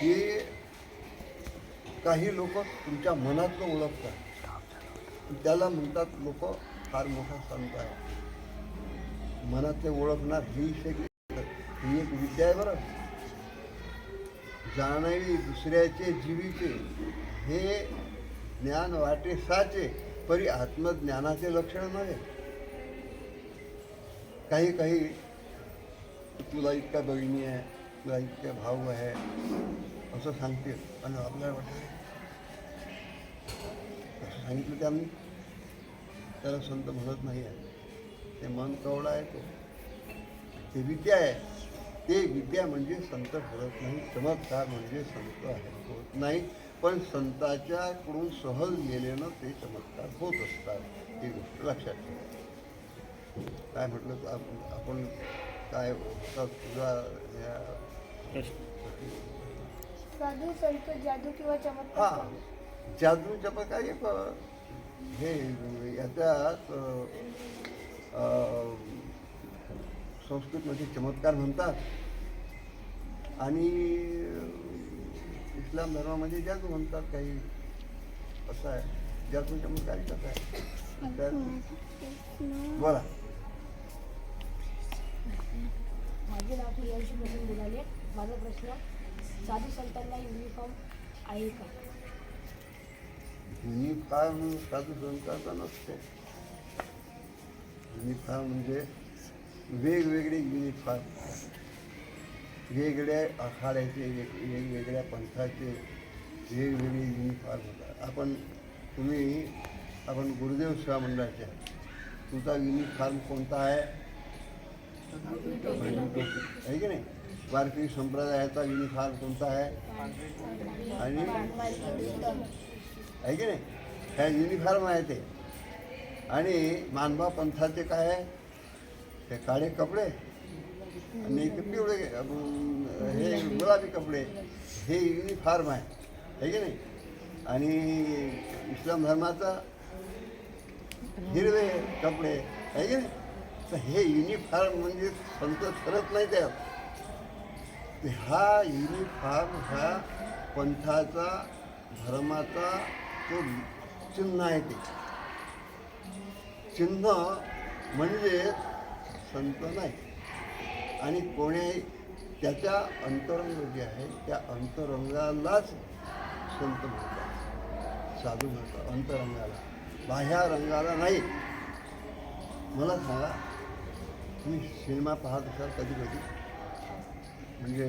की काही लोक तुमच्या मनातलं ओळखतात. त्याला म्हणतात लोक फार मोठा संत आहे. मनातले ओळखणार ही एक ही एक विद्या आहे बरं. जाणावी दुसऱ्याचे जीवीचे हे ज्ञान वाटे साचे परी आत्मज्ञानाचे लक्षण नव्हे. काही काही तुला इतका बहिणी आहे. तुला इतके भाऊ आहे असं सांगतील आणि आपल्याला वाटतं असं सांगितलं ते आम्ही त्याला संत म्हणत नाही आहे. ते मन कवडा आहे तो. ते विद्या आहे. ते विद्या म्हणजे संत ठरत नाही. चमत्कार म्हणजे संत आहे. होत नाही. पण संताच्याकडून सहज गेल्यानं ते चमत्कार होत असतात. ही गोष्ट लक्षात ठेवा. काय म्हटलं तर आप- आपण काय तुझा या साधू संत जादू किंवा हा. चमत्कार जादू चमत्कार एक हे याच्यात संस्कृतमध्ये चमत्कार म्हणतात. आणि इस्लाम धर्मामध्ये जादू म्हणतात काही. असं आहे. जादू चमत्कार एकच आहे? बोला. म्हणजे माझे नाव यांची म्हणून बोलाले माझा प्रश्न साधू संतांना युनिफॉर्म आहे का? युनिफॉर्म साधू संतांचा नसतो. युनिफॉर्म म्हणजे वेगवेगळे युनिफॉर्म वेगवेगळ्या आखाड्याचे वेग वेगवेगळ्या पंथाचे वेगवेगळे युनिफॉर्म होतात. आपण तुम्ही आपण गुरुदेव सेवा मंडळाचे आहे. तुमचा युनिफॉर्म कोणता आहे? आहे की नाही? वारकरी संप्रदायाचा युनिफॉर्म कोणता आहे आणि आहे की नाही? ह्या युनिफॉर्म आहे ते आणि मानवा पंथाचे काय आहे? ते काळे कपडे? आणि पिवळे हे गुलाबी कपडे? हे युनिफॉर्म आहे. आहे की नाही? आणि इस्लाम धर्माचा हिरवे कपडे. आहे की नाही? तर हे युनिफॉर्म म्हणजे संत ठरत नाही त्यात. हा युनिफॉर्म ह्या पंथाचा धर्माचा तो चिन्ह आहे ते. चिन्ह म्हणजे संत नाही. आणि कोणी त्याच्या अंतरंग जे आहे त्या अंतरंगालाच संत म्हणतात. साधू म्हणतात अंतरंगाला. बाह्या रंगाला नाही. मला सांगा तुम्ही सिनेमा पाहत असाल कधी कधी म्हणजे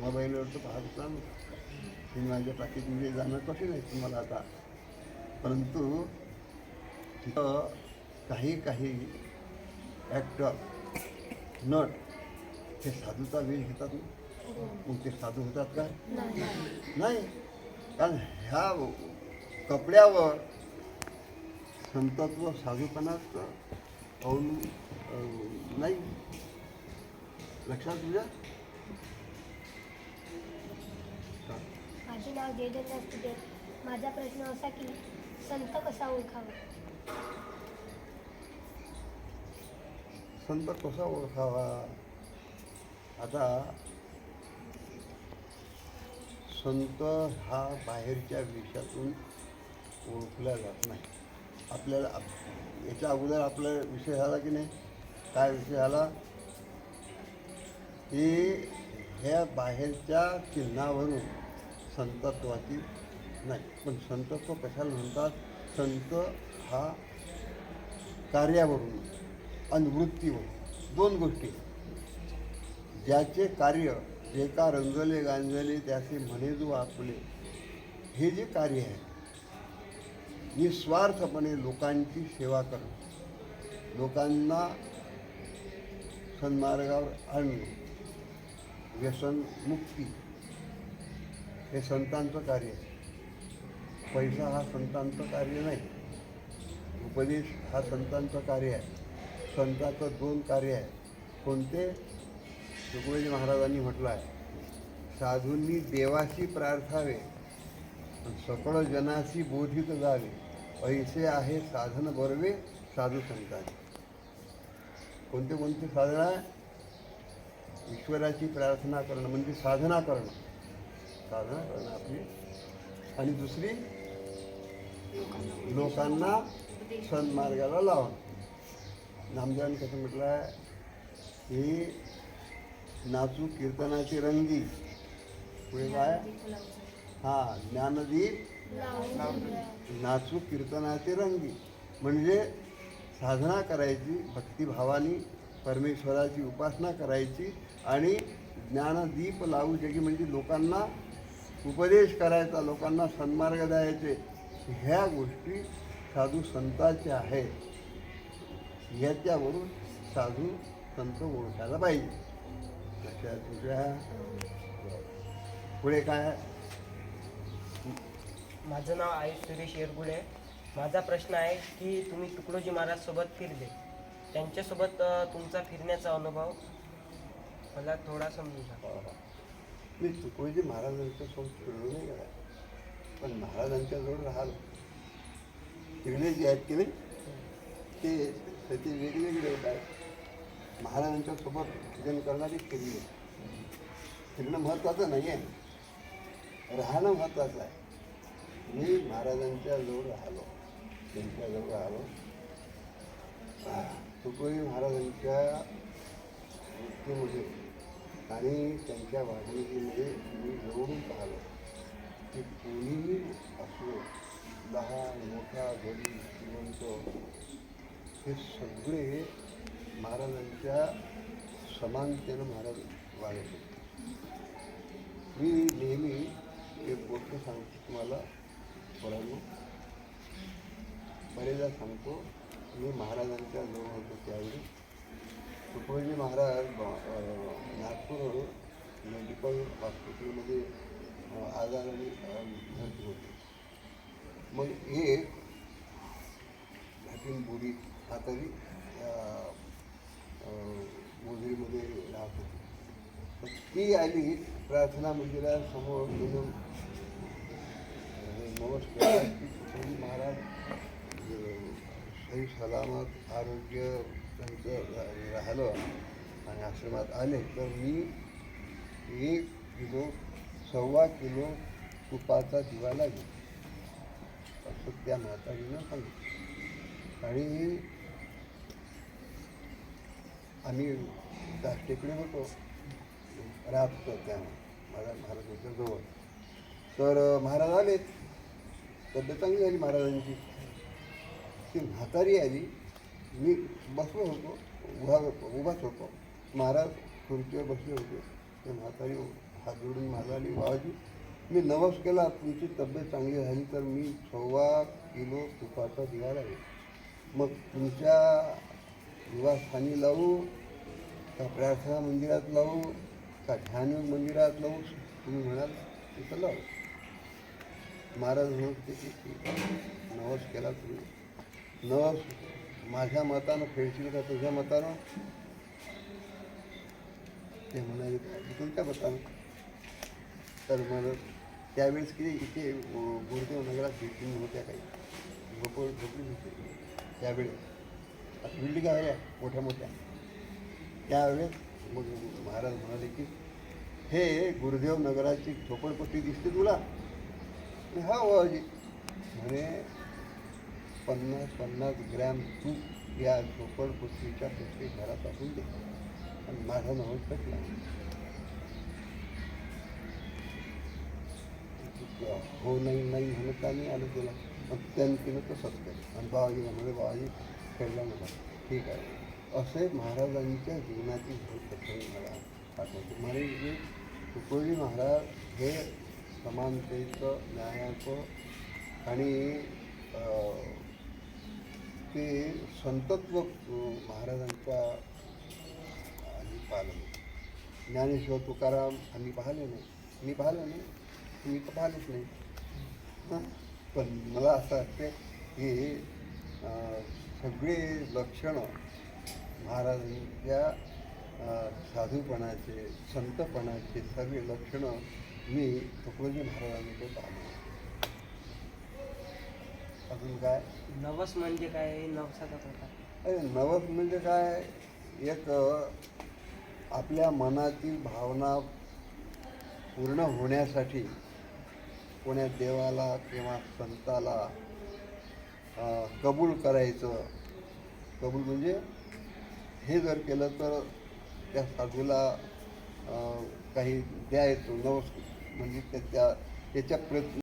मोबाईलवर तर होता मी माझ्या पाकिटमध्ये म्हणजे जाणं कठीण आहे तुम्हाला आता. परंतु तिथं काही काही ॲक्टर नट हे साधूचा वेळ घेतात ना? मग ते साधू होतात का नाही. कारण ह्या कपड्यावर संतत्व साधूपणाच अवलू नाही. लक्षात तुझ्या. माझे नाव जयदत्त असते. माझा प्रश्न असा की संत कसा ओळखावा? संत कसा ओळखावा? आता संत हा बाहेरच्या विषयातून ओळखला जात नाही. आपल्याला आप- याच्या अगोदर आपला विषय झाला की नाही? काय विषय झाला? की ह्या बाहेरच्या चिन्हावरून संतत्वाची नाही. पण संतत्व कशाला म्हणतात? संत हा कार्यावरून आणि दोन गोष्टी. ज्याचे कार्य जे का रंगले गांजले त्याचे म्हणे जो आपले हे जे कार्य आहे निस्वार्थपणे लोकांची सेवा करणं लोकांना सन्मार्गावर आणणं व्यसनमुक्ती हे संतांचं कार्य आहे. पैसा हा संतांचं कार्य नाही. उपदेश हा संतांचं कार्य आहे. संताचं दोन कार्य आहे. कोणते? तुकडोजी महाराजांनी म्हटलं आहे. साधूंनी देवाशी प्रार्थावे सकळ जनाशी बोधित जावे. ऐसे आहे साधन बरवे साधू संतांचे. कोणते कोणते साधन आहे? ईश्वराची प्रार्थना करणं म्हणजे साधना करणं. साधना करणं आपली. आणि दुसरी लोकांना सन्मार्गाला लावणं. नामदेवाने कसं म्हटलं आहे ही नाचू कीर्तनाची रंगी. पुढे काय? हा ज्ञानदीप नाचू कीर्तनाची रंगी. म्हणजे साधना करायची भक्तिभावानी परमेश्वराची उपासना करायची आणि ज्ञानदीप लावू जगी म्हणजे लोकांना उपदेश करायचा लोकांना सन्मार्ग द्यायचे ह्या गोष्टी साधू संतांच्या आहेत. ह्याच्यावरून साधू संत ओळखायला पाहिजे. लक्षात तुझ्या पुढे काय? माझं नाव आयुष सुरेश येरगुडे. माझा प्रश्न आहे की तुम्ही तुकडोजी महाराज सोबत फिरले. त्यांच्यासोबत तुमचा फिरण्याचा अनुभव मला थोडा समजून सांगा मी तुकोजी महाराजांच्या सोबत फिरलो नाही गेला पण महाराजांच्या जवळ राहिलो. तिकडे जे आहेत की नाही ते त्याचे वेगवेगळे आहेत. महाराजांच्या सोबत भजन करणारी फिरले फिरणं महत्त्वाचं नाही आहे राहणं महत्त्वाचं आहे. मी महाराजांच्या जवळ राहिलो. त्यांच्याजवळ राहिलो. तुकोजी महाराजांच्या मृत्यूमध्ये आणि त्यांच्या वागणुकीमध्ये मी जवळून पाहिलो की कोणीही असो लहान मोठा गरीब श्रीमंत हे सगळे महाराजांच्या समानतेनं महाराज वाढवले होते. मी नेहमी एक गोष्ट सांगतो तुम्हाला पोरांनो. बरेचदा सांगतो मी महाराजांच्या जवळ होतो त्यावेळी. तुकोजी महाराज नागपूर मेडिकल हॉस्पिटलमध्ये आजाराने भरती होते. मग एक घाटीन बुडी म्हातारी मोजरीमध्ये राहत होती. ती आली प्रार्थना मंदिरासमोर म्हणून नमस्कार. महाराज सही सलामत आरोग्य त्यांचं राहिलं आणि आश्रमात आले तर मी एक किलो सव्वा किलो तुपाचा दिवा लागेल असं त्या म्हातारीनं सांगितलं. आणि आम्ही त्या टेकडे होतो. राहत होतो त्या माझ्या महाराजांच्या जवळ. तर महाराज आले तब्येत चांगली झाली महाराजांची? ती म्हातारी आली. मी बसलो होतो उभा उभाच होतो. महाराज खुर्चीवर बसले होते. ते म्हातारी हात जोडून माझा आली बाबाजी मी नवस केला तुमची तब्येत चांगली झाली तर मी सव्वा किलो तुपाचा दिवा लागेल मग तुमच्या निवासस्थानी लावू का प्रार्थना मंदिरात लावू का ध्यान मंदिरात लावू? तुम्ही म्हणाल तिथं लावू. महाराज म्हणत नवस केला तुम्ही. न माझ्या मतानं फेडशील का तुझ्या मतानं? ते म्हणाले तुमच्या मतानं. तर मग त्यावेळेस किती इथे गुरुदेव नगरात बिल्डिंग होत्या काही. झोपड झोपडी होती त्यावेळेस. आता बिल्डिंग आल्या मोठ्या मोठ्या. त्यावेळेस मग महाराज म्हणाले की हे गुरुदेव नगराची झोपडपट्टी दिसते तुला? हा हो, हो, म्हणे पन्नास पन्नास ग्रॅम तूप या झोपडपट्टीच्या प्रत्येक घरात असून दे. आणि माझा नवस कटला हो नाही नाही म्हणत आम्ही आलो गेला मग त्यांनी केलं तसंच केलं. आणि बाबाजी म्हणाले बाबाजी खेळला मला. ठीक आहे. असे महाराजांच्या जीवनाची हे प्रसंग मला आठवते म्हणजे तुकोजी महाराज हे समानतेचं न्यायाचं आणि ते संतत्व महाराजांच्या आम्ही पाहिलं ज्ञानेश्वर तुकाराम आम्ही पाहिले नाही. मी पाहिलं नाही. मी तर पाहिलेच नाही. पण मला असं वाटतं की सगळे लक्षणं महाराजांच्या साधूपणाचे संतपणाचे सर्व लक्षणं मी तुकडोजी महाराजांकडे पाहिले अजून काय? नवस म्हणजे काय? नवसाचा प्रकार. अरे नवस म्हणजे काय? एक आपल्या मनातील भावना पूर्ण होण्यासाठी कोण्या देवाला किंवा संताला कबूल करायचं. कबूल म्हणजे हे जर केलं तर त्या साधूला काही द्यायचं. नवस म्हणजे त्याच्या त्याच्या प्रत